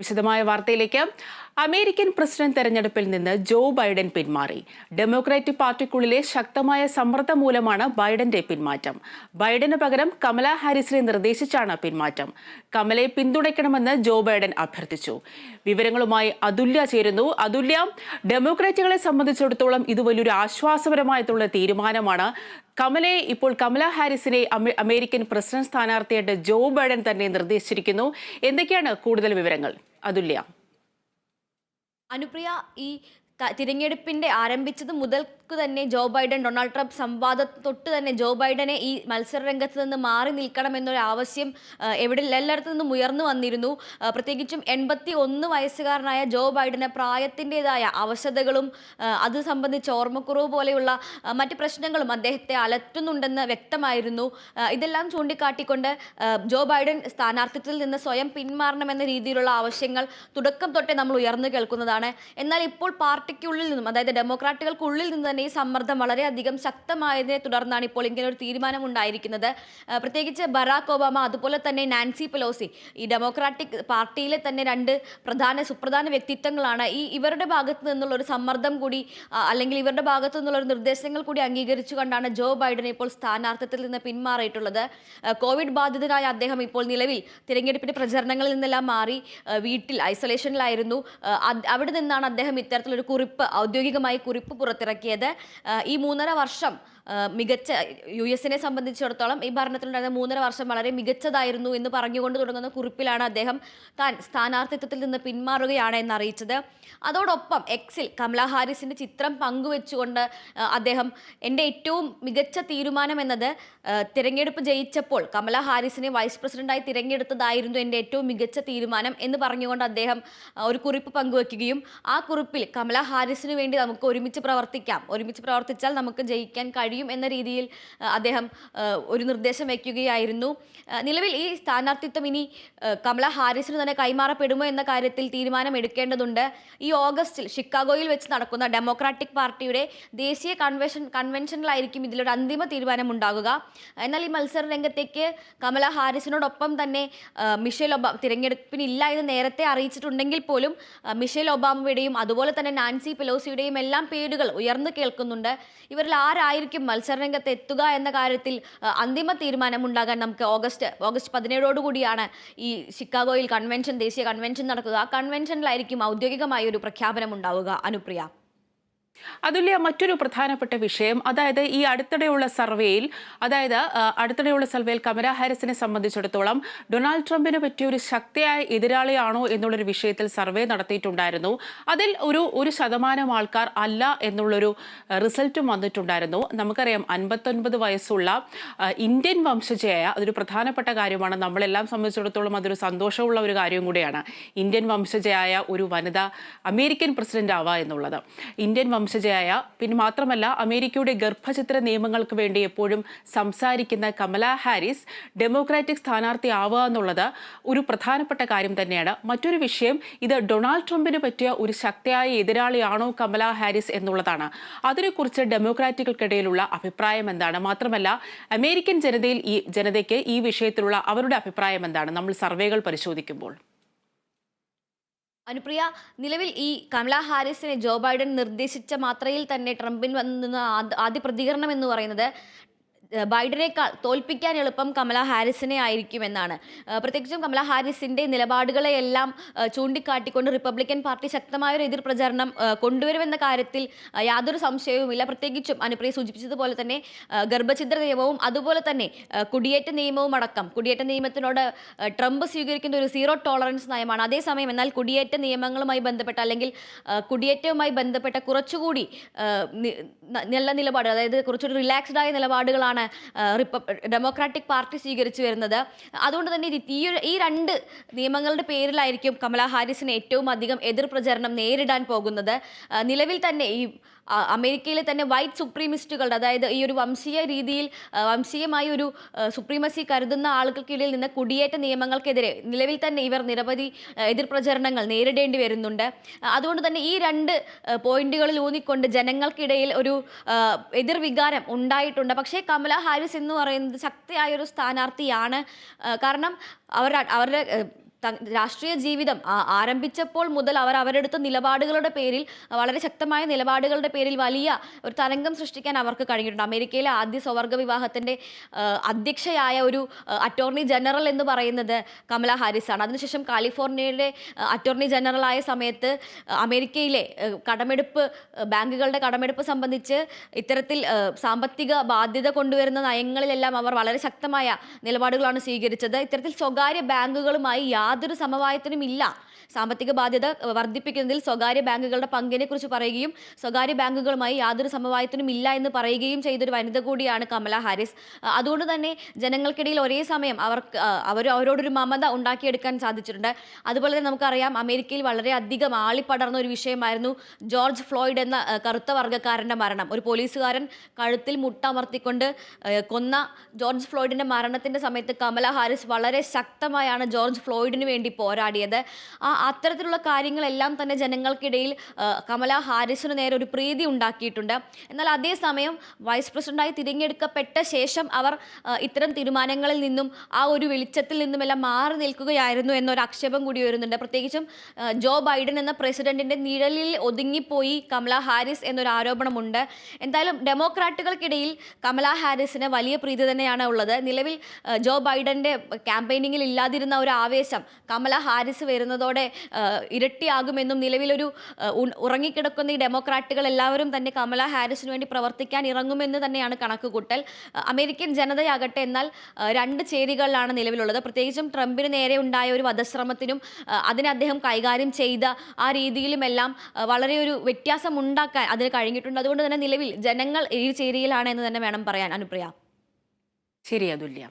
വിശദമായ വാർത്തയിലേക്ക്. American president തെരഞ്ഞെടുപ്പിൽ നിന്ന് ജോ ബൈഡൻ പിന്മാറി. ഡെമോക്രാറ്റിക് പാർട്ടിക്കുള്ളിലെ ശക്തമായ സമ്മർദ്ദം മൂലമാണ് ബൈഡന്റെ പിന്മാറ്റം. ബൈഡന് പകരം കമല ഹാരിസിനെ നിർദ്ദേശിച്ചാണ് പിന്മാറ്റം. കമലയെ പിന്തുണയ്ക്കണമെന്ന് ജോ ബൈഡൻ അഭ്യർത്ഥിച്ചു. വിവരങ്ങളുമായി അതുല്യ ചേരുന്നു. അതുല്യ ഡെമോക്രാറ്റുകളെ സംബന്ധിച്ചിടത്തോളം ഇത് വലിയൊരു ആശ്വാസപരമായിട്ടുള്ള തീരുമാനമാണ്. കമലയെ ഇപ്പോൾ കമല ഹാരിസിനെ അമേരിക്കൻ പ്രസിഡന്റ് സ്ഥാനാർത്ഥിയായിട്ട് ജോ ബൈഡൻ തന്നെ നിർദ്ദേശിച്ചിരിക്കുന്നു. എന്തൊക്കെയാണ് കൂടുതൽ വിവരങ്ങൾ? അതുല്യ. അനുപ്രിയ ഈ തിരഞ്ഞെടുപ്പിന്റെ ആരംഭിച്ചത് മുതൽക്ക് തന്നെ ജോ ബൈഡൻ ഡൊണാൾഡ് ട്രംപ് സംവാദം തൊട്ട് തന്നെ ജോ ബൈഡനെ ഈ മത്സര രംഗത്ത് നിന്ന് മാറി നിൽക്കണം എന്നൊരു ആവശ്യം എവിടെ എല്ലായിടത്തു നിന്നും ഉയർന്നു വന്നിരുന്നു. പ്രത്യേകിച്ചും എൺപത്തി ഒന്ന് വയസ്സുകാരനായ ജോ ബൈഡന് പ്രായത്തിന്റെതായ അവശതകളും അത് സംബന്ധിച്ച് ഓർമ്മക്കുറവ് പോലെയുള്ള മറ്റ് പ്രശ്നങ്ങളും അദ്ദേഹത്തെ അലറ്റുന്നുണ്ടെന്ന് വ്യക്തമായിരുന്നു. ഇതെല്ലാം ചൂണ്ടിക്കാട്ടിക്കൊണ്ട് ജോ ബൈഡൻ സ്ഥാനാർത്ഥിത്വത്തിൽ നിന്ന് സ്വയം പിന്മാറണമെന്ന രീതിയിലുള്ള ആവശ്യങ്ങൾ തുടക്കം തൊട്ടേ നമ്മൾ ഉയർന്നു കേൾക്കുന്നതാണ്. എന്നാൽ ഇപ്പോൾ പാർട്ടിക്കുള്ളിൽ നിന്നും അതായത് ഡെമോക്രാറ്റുകൾക്കുള്ളിൽ നിന്ന് തന്നെ ഈ സമ്മർദ്ദം വളരെയധികം ശക്തമായതിനെ തുടർന്നാണ് ഇപ്പോൾ ഇങ്ങനെ ഒരു തീരുമാനം ഉണ്ടായിരിക്കുന്നത് പ്രത്യേകിച്ച് ബറാക്ക് ഒബാമ അതുപോലെ തന്നെ നാൻസി പെലോസി ഈ ഡെമോക്രാറ്റിക് പാർട്ടിയിലെ തന്നെ രണ്ട് പ്രധാന സുപ്രധാന വ്യക്തിത്വങ്ങളാണ്. ഈ ഇവരുടെ ഭാഗത്തു നിന്നുള്ള ഒരു സമ്മർദ്ദം കൂടി അല്ലെങ്കിൽ ഇവരുടെ ഭാഗത്തു നിന്നുള്ള ഒരു നിർദ്ദേശങ്ങൾ കൂടി അംഗീകരിച്ചുകൊണ്ടാണ് ജോ ബൈഡൻ ഇപ്പോൾ സ്ഥാനാർത്ഥത്തിൽ നിന്ന് പിന്മാറിയിട്ടുള്ളത്. കോവിഡ് ബാധിതനായ അദ്ദേഹം ഇപ്പോൾ നിലവിൽ തിരഞ്ഞെടുപ്പിന്റെ പ്രചരണങ്ങളിൽ നിന്നെല്ലാം മാറി വീട്ടിൽ ഐസൊലേഷനിലായിരുന്നു. അവിടെ നിന്നാണ് അദ്ദേഹം ഇത്തരത്തിലൊരു കുറിപ്പ് ഔദ്യോഗികമായി കുറിപ്പ് പുറത്തിറക്കിയത് ഈ മൂന്നര വർഷം മികച്ച യു എസിനെ സംബന്ധിച്ചിടത്തോളം ഈ ഭരണത്തിലുണ്ടായിരുന്ന മൂന്നര വർഷം വളരെ മികച്ചതായിരുന്നു എന്ന് പറഞ്ഞുകൊണ്ട് തുടങ്ങുന്ന കുറിപ്പിലാണ് അദ്ദേഹം താൻ സ്ഥാനാർത്ഥിത്വത്തിൽ നിന്ന് പിന്മാറുകയാണ് എന്ന് അറിയിച്ചത് അതോടൊപ്പം എക്സിൽ കമല ഹാരിസിന്റെ ചിത്രം പങ്കുവെച്ചുകൊണ്ട് അദ്ദേഹം എന്റെ ഏറ്റവും മികച്ച തീരുമാനം എന്നത് തിരഞ്ഞെടുപ്പ് ജയിച്ചപ്പോൾ കമല ഹാരിസിനെ വൈസ് പ്രസിഡന്റായി തിരഞ്ഞെടുത്തതായിരുന്നു എന്റെ ഏറ്റവും മികച്ച തീരുമാനം എന്ന് പറഞ്ഞുകൊണ്ട് അദ്ദേഹം ഒരു കുറിപ്പ് പങ്കുവെക്കുകയും ആ കുറിപ്പിൽ കമല ഹാരിസിന് വേണ്ടി നമുക്ക് ഒരുമിച്ച് പ്രവർത്തിക്കാം. ഒരുമിച്ച് പ്രവർത്തിച്ചാൽ നമുക്ക് ജയിക്കാൻ കഴിയും എന്ന രീതിയിൽ അദ്ദേഹം ഒരു നിർദ്ദേശം വയ്ക്കുകയായിരുന്നു. നിലവിൽ ഈ സ്ഥാനാർത്ഥിത്വം ഇനി കമല ഹാരിസിന് തന്നെ കൈമാറപ്പെടുമോ എന്ന കാര്യത്തിൽ തീരുമാനം എടുക്കേണ്ടതുണ്ട് ഈ ഓഗസ്റ്റിൽ ഷിക്കാഗോയിൽ വെച്ച് നടക്കുന്ന ഡെമോക്രാറ്റിക് പാർട്ടിയുടെ ദേശീയ കൺവെൻഷൻ കൺവെൻഷനിലായിരിക്കും ഇതിലൊരു അന്തിമ തീരുമാനം ഉണ്ടാകുക എന്നാൽ ഈ മത്സര രംഗത്തേക്ക് കമല ഹാരിസിനോടൊപ്പം തന്നെ മിഷേൽ ഒബാമ തിരഞ്ഞെടുപ്പിനില്ല എന്ന് നേരത്തെ അറിയിച്ചിട്ടുണ്ടെങ്കിൽ പോലും മിഷേൽ ഒബാമയുടെയും അതുപോലെ തന്നെ നാൻസി പെലോസിയുടെയും എല്ലാം പേരുകൾ ഉയർന്നു കേൾക്കുന്നുണ്ട്. ഇവരിൽ ആരായിരിക്കും മത്സര രംഗത്ത് എത്തുക എന്ന കാര്യത്തിൽ അന്തിമ തീരുമാനം ഉണ്ടാകാൻ നമുക്ക് ഓഗസ്റ്റ് ഓഗസ്റ്റ് പതിനേഴോട് കൂടിയാണ് ഈ ഷിക്കാഗോയിൽ കൺവെൻഷൻ ദേശീയ കൺവെൻഷൻ നടക്കുക. ആ കൺവെൻഷനിലായിരിക്കും ഔദ്യോഗികമായ ഒരു പ്രഖ്യാപനം ഉണ്ടാവുക. അനുപ്രിയ. അതുല്യ മറ്റൊരു പ്രധാനപ്പെട്ട വിഷയം അതായത് ഈ അടുത്തിടെയുള്ള സർവേയിൽ അതായത് അടുത്തിടെയുള്ള സർവേയിൽ കമല ഹാരിസിനെ സംബന്ധിച്ചിടത്തോളം ഡൊണാൾഡ് ട്രംപിനെ പറ്റിയ ഒരു ശക്തിയായ എതിരാളിയാണോ എന്നുള്ളൊരു വിഷയത്തിൽ സർവേ നടത്തിയിട്ടുണ്ടായിരുന്നു. അതിൽ ഒരു ഒരു ശതമാനം ആൾക്കാർ അല്ല എന്നുള്ളൊരു റിസൾട്ടും വന്നിട്ടുണ്ടായിരുന്നു. നമുക്കറിയാം അൻപത്തൊൻപത് വയസ്സുള്ള ഇന്ത്യൻ വംശജയായ അതൊരു പ്രധാനപ്പെട്ട കാര്യമാണ്. നമ്മളെല്ലാം സംബന്ധിച്ചിടത്തോളം അതൊരു സന്തോഷമുള്ള ഒരു കാര്യം കൂടിയാണ്. ഇന്ത്യൻ വംശജയായ ഒരു വനിത അമേരിക്കൻ പ്രസിഡന്റ് ആവുക എന്നുള്ളത്. ഇന്ത്യൻ വംശജയായ പിന്നെ മാത്രമല്ല അമേരിക്കയുടെ ഗർഭചിത്ര നിയമങ്ങൾക്ക് വേണ്ടി എപ്പോഴും സംസാരിക്കുന്ന കമല ഹാരിസ് ഡെമോക്രാറ്റിക് സ്ഥാനാർത്ഥി ആവുക എന്നുള്ളത് ഒരു പ്രധാനപ്പെട്ട കാര്യം തന്നെയാണ്. മറ്റൊരു വിഷയം ഇത് ഡൊണാൾഡ് ട്രംപിന് പറ്റിയ ഒരു ശക്തിയായ എതിരാളിയാണോ കമല ഹാരിസ് എന്നുള്ളതാണ്. അതിനെക്കുറിച്ച് ഡെമോക്രാറ്റുകൾക്കിടയിലുള്ള അഭിപ്രായം എന്താണ്? മാത്രമല്ല അമേരിക്കൻ ജനതയിൽ ഈ ജനതയ്ക്ക് ഈ വിഷയത്തിലുള്ള അവരുടെ അഭിപ്രായം എന്താണ്? നമ്മൾ സർവേകൾ പരിശോധിക്കുമ്പോൾ. അനുപ്രിയ നിലവിൽ ഈ കമല ഹാരിസിനെ ജോ ബൈഡൻ നിർദ്ദേശിച്ച മാത്രയിൽ തന്നെ ട്രംപിൻ വന്ന ആദ്യ- പ്രതികരണം എന്ന് പറയുന്നത് ബൈഡനേക്കാൾ തോൽപ്പിക്കാൻ എളുപ്പം കമല ഹാരിസിനെ ആയിരിക്കുമെന്നാണ്. പ്രത്യേകിച്ചും കമല ഹാരിസിന്റെ നിലപാടുകളെയെല്ലാം ചൂണ്ടിക്കാട്ടിക്കൊണ്ട് റിപ്പബ്ലിക്കൻ പാർട്ടി ശക്തമായൊരു എതിർ പ്രചരണം കൊണ്ടുവരുമെന്ന കാര്യത്തിൽ യാതൊരു സംശയവുമില്ല. പ്രത്യേകിച്ചും അനുപ്രിയ സൂചിപ്പിച്ചതുപോലെ തന്നെ ഗർഭഛിദ്ര നിയമവും അതുപോലെ തന്നെ കുടിയേറ്റ നിയമവും അടക്കം. കുടിയേറ്റ നിയമത്തിനോട് ട്രംപ് സ്വീകരിക്കുന്ന ഒരു സീറോ ടോളറൻസ് നയമാണ്. അതേസമയം എന്നാൽ കുടിയേറ്റ നിയമങ്ങളുമായി ബന്ധപ്പെട്ട അല്ലെങ്കിൽ കുടിയേറ്റവുമായി ബന്ധപ്പെട്ട കുറച്ചുകൂടി നല്ല നിലപാട് അതായത് കുറച്ചുകൂടി റിലാക്സ്ഡ് ആയ നിലപാടുകളാണ് റിപ്പ ഡെമോക്രാറ്റിക് പാർട്ടി സ്വീകരിച്ചു വരുന്നത്. അതുകൊണ്ട് തന്നെ ഈ ഈ രണ്ട് നിയമങ്ങളുടെ പേരിലായിരിക്കും കമലാ ഹാരിസിന് ഏറ്റവും അധികം എതിർ പ്രചരണം നേരിടാൻ പോകുന്നത്. നിലവിൽ തന്നെ ഈ അമേരിക്കയിലെ തന്നെ വൈറ്റ് സുപ്രീമിസ്റ്റുകളുടെ അതായത് ഈ ഒരു വംശീയ രീതിയിൽ വംശീയമായ ഒരു സുപ്രീമസി കരുതുന്ന ആളുകൾക്കിടയിൽ നിന്ന് കുടിയേറ്റ നിയമങ്ങൾക്കെതിരെ നിലവിൽ തന്നെ ഇവർ നിരവധി എതിർ പ്രചരണങ്ങൾ നേരിടേണ്ടി വരുന്നുണ്ട്. അതുകൊണ്ട് തന്നെ ഈ രണ്ട് പോയിന്റുകളിൽ ഊന്നിക്കൊണ്ട് ജനങ്ങൾക്കിടയിൽ ഒരു എതിർവികാരം ഉണ്ടായിട്ടുണ്ട്. പക്ഷേ കമല ഹാരിസ് എന്ന് പറയുന്നത് ശക്തിയായ ഒരു സ്ഥാനാർത്ഥിയാണ് കാരണം അവർ അവരുടെ രാഷ്ട്രീയ ജീവിതം ആരംഭിച്ചപ്പോൾ മുതൽ അവർ അവരെടുത്ത നിലപാടുകളുടെ പേരിൽ വളരെ ശക്തമായ നിലപാടുകളുടെ പേരിൽ വലിയ ഒരു തരംഗം സൃഷ്ടിക്കാൻ അവർക്ക് കഴിഞ്ഞിട്ടുണ്ട്. അമേരിക്കയിലെ ആദ്യ സ്വവർഗ വിവാഹത്തിന്റെ അധ്യക്ഷയായ ഒരു അറ്റോർണി ജനറൽ എന്ന് പറയുന്നത് കമല ഹാരിസ് ആണ് അതിനുശേഷം കാലിഫോർണിയയുടെ അറ്റോർണി ജനറലായ സമയത്ത് അമേരിക്കയിലെ കടമെടുപ്പ് ബാങ്കുകളുടെ കടമെടുപ്പ് സംബന്ധിച്ച് ഇത്തരത്തിൽ സാമ്പത്തിക ബാധ്യത കൊണ്ടുവരുന്ന നയങ്ങളിലെല്ലാം അവർ വളരെ ശക്തമായ നിലപാടുകളാണ് സ്വീകരിച്ചത്. ഇത്തരത്തിൽ സ്വകാര്യ ബാങ്കുകളുമായി യാതൊരു സമവായത്തിനും ഇല്ല. സാമ്പത്തിക ബാധ്യത വർദ്ധിപ്പിക്കുന്നതിൽ സ്വകാര്യ ബാങ്കുകളുടെ പങ്കിനെ കുറിച്ച് പറയുകയും സ്വകാര്യ ബാങ്കുകളുമായി യാതൊരു സമവായത്തിനും ഇല്ല എന്ന് പറയുകയും ചെയ്തൊരു വനിത കൂടിയാണ് കമല ഹാരിസ്. അതുകൊണ്ട് തന്നെ ജനങ്ങൾക്കിടയിൽ ഒരേ സമയം അവർക്ക് അവർ അവരോടൊരു മമത ഉണ്ടാക്കിയെടുക്കാൻ സാധിച്ചിട്ടുണ്ട്. അതുപോലെ തന്നെ നമുക്കറിയാം അമേരിക്കയിൽ വളരെയധികം ആളിപ്പടർന്ന ഒരു വിഷയമായിരുന്നു ജോർജ് ഫ്ലോയിഡ് എന്ന കറുത്ത വർഗക്കാരന്റെ മരണം. ഒരു പോലീസുകാരൻ കഴുത്തിൽ മുട്ടമർത്തിക്കൊണ്ട് കൊന്ന ജോർജ് ഫ്ലോയിഡിന്റെ മരണത്തിന്റെ സമയത്ത് കമല ഹാരിസ് വളരെ ശക്തമായാണ് ജോർജ് ഫ്ലോയിഡിന് വേണ്ടി പോരാടിയത്. ആ അത്തരത്തിലുള്ള കാര്യങ്ങളെല്ലാം തന്നെ ജനങ്ങൾക്കിടയിൽ കമല ഹാരിസിന് നേരെ ഒരു പ്രീതി ഉണ്ടാക്കിയിട്ടുണ്ട്. എന്നാൽ അതേസമയം വൈസ് പ്രസിഡന്റായി തിരഞ്ഞെടുക്കപ്പെട്ട ശേഷം അവർ ഇത്തരം തീരുമാനങ്ങളിൽ നിന്നും ആ ഒരു വെളിച്ചത്തിൽ നിന്നുമെല്ലാം മാറി നിൽക്കുകയായിരുന്നു എന്നൊരു ആക്ഷേപം കൂടി വരുന്നുണ്ട് പ്രത്യേകിച്ചും ജോ ബൈഡൻ എന്ന പ്രസിഡന്റിന്റെ നിഴലിൽ ഒതുങ്ങിപ്പോയി കമല ഹാരിസ് എന്നൊരു ആരോപണമുണ്ട്. എന്തായാലും ഡെമോക്രാറ്റുകൾക്കിടയിൽ കമല ഹാരിസിന് വലിയ പ്രീതി തന്നെയാണ് ഉള്ളത്. നിലവിൽ ജോ ബൈഡന്റെ ക്യാമ്പയിനിങ്ങിൽ ഇല്ലാതിരുന്ന ഒരു ആവേശം കമല ഹാരിസ് വരുന്നതോടെ ഇരട്ടിയാകുമെന്നും നിലവിലൊരു ഉറങ്ങിക്കിടക്കുന്ന ഈ ഡെമോക്രാറ്റുകൾ എല്ലാവരും തന്നെ കമല ഹാരിസിന് വേണ്ടി പ്രവർത്തിക്കാൻ ഇറങ്ങുമെന്ന് തന്നെയാണ് കണക്കുകൂട്ടൽ. അമേരിക്കൻ ജനതയാകട്ടെ എന്നാൽ രണ്ട് ചേരികളിലാണ് നിലവിലുള്ളത്. പ്രത്യേകിച്ചും ട്രംപിന് നേരെ ഉണ്ടായ ഒരു വധശ്രമത്തിനും അതിനെ അദ്ദേഹം കൈകാര്യം ചെയ്ത ആ രീതിയിലുമെല്ലാം വളരെ ഒരു വ്യത്യാസം ഉണ്ടാക്കാൻ അതിന് കഴിഞ്ഞിട്ടുണ്ട്. അതുകൊണ്ട് തന്നെ നിലവിൽ ജനങ്ങൾ ഈ ചേരിയിലാണ് എന്ന് തന്നെ വേണം പറയാൻ. അനുപ്രിയ. ശരി അതുല്യ.